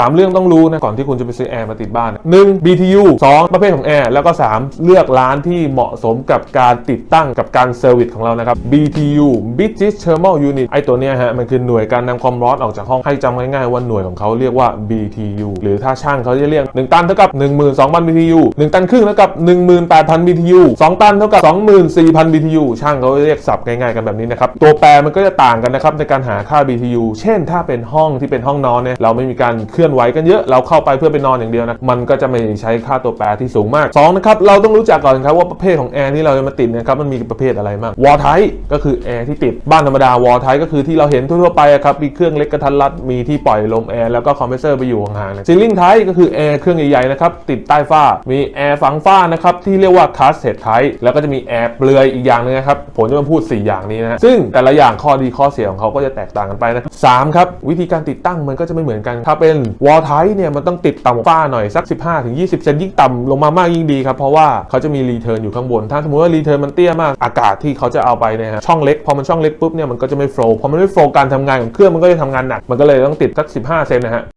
3 เรื่องต้องรู้นะก่อนที่คุณจะไปซื้อแอร์มาติดบ้านหนึ่ง BTU 2 ประเภทของแอร์แล้วก็ 3 เลือกร้านที่เหมาะสมกับการติดตั้งกับการเซอร์วิสของเรานะครับ BTU British Thermal Unit ไอตัวเนี้ยฮะมันคือหน่วยการนำความร้อนออกจากห้องให้จำง่ายๆว่าหน่วยของเขาเรียกว่า BTU หรือถ้าช่างเขาจะเรียก 1 ตันเท่ากับ 12,000 BTU 1 ตันครึ่งเท่ากับ 18,000 BTU 2 ตันเท่ากับ 24,000 BTU ช่างเขาเรียกศัพท์ง่ายๆกันแบบนี้นะครับตัวแปรมันก็จะต่างกันนะครับในการหาค่า BTU เช่น ถ้าเป็นห้องที่เป็นห้องนอนเนี่ยเราไม่มีการเคลื่อนไหวกันเยอะเราเข้าไปเพื่อไปนอนอย่างเดียวนะมันก็จะไม่ใช้ค่าตัวแปรที่สูงมาก2นะครับเราต้องรู้จักก่อนครับว่าประเภทของแอร์ที่เราจะมาติดนะครับมันมีประเภทอะไรบ้างวอลไทก็คือแอร์ที่ติดบ้านธรรมดาวอลไทก็คือที่เราเห็นทั่วๆไปอะครับมีเครื่องเล็กกระทัดรัดมีที่ปล่อยลมแอร์แล้วก็คอมเพรสเซอร์ไปอยู่ห่างๆซีลิงไทก็คือแอร์เครื่องใหญ่ๆนะครับติดใต้ฝ้ามีแอร์ฝังฝ้านะครับที่เรียกว่าคาสเซตไทแล้วก็จะมีแอร์เปลือยอีกอย่างหนึงนะครับผมจะมาพูด 4 อย่างนี้นะซึ่งแต่ละอย่างข้อดีข้อเสียของเขาก็จะแตกต่างกันไปนะครับสามครับวิธีการติดตั้งมันก็จะไม่เหมือนกันถ้าเป็นวอลไทเนี่ยมันต้องติดต่ำฝ้าหน่อยสัก 15-20เซนยิ่งต่ำลงมามากยิ่งดีครับ เพราะว่าเขาจะมีรีเทิร์นอยู่ข้างบน ถ้าสมมติว่ารีเทิร์นมันเตี้ยมากอากาศที่เขาจะเอาไปเนี่ยฮะช่องเล็กพอมันช่องเล็กปุ๊บเนี่ยมันก็จะไม่โฟล์พอมันไม่โฟล์การทำงานของเครื่องมันก็จะทำงานหนักมันก็เลยต้องติดสัก 15 เซนนะฮะ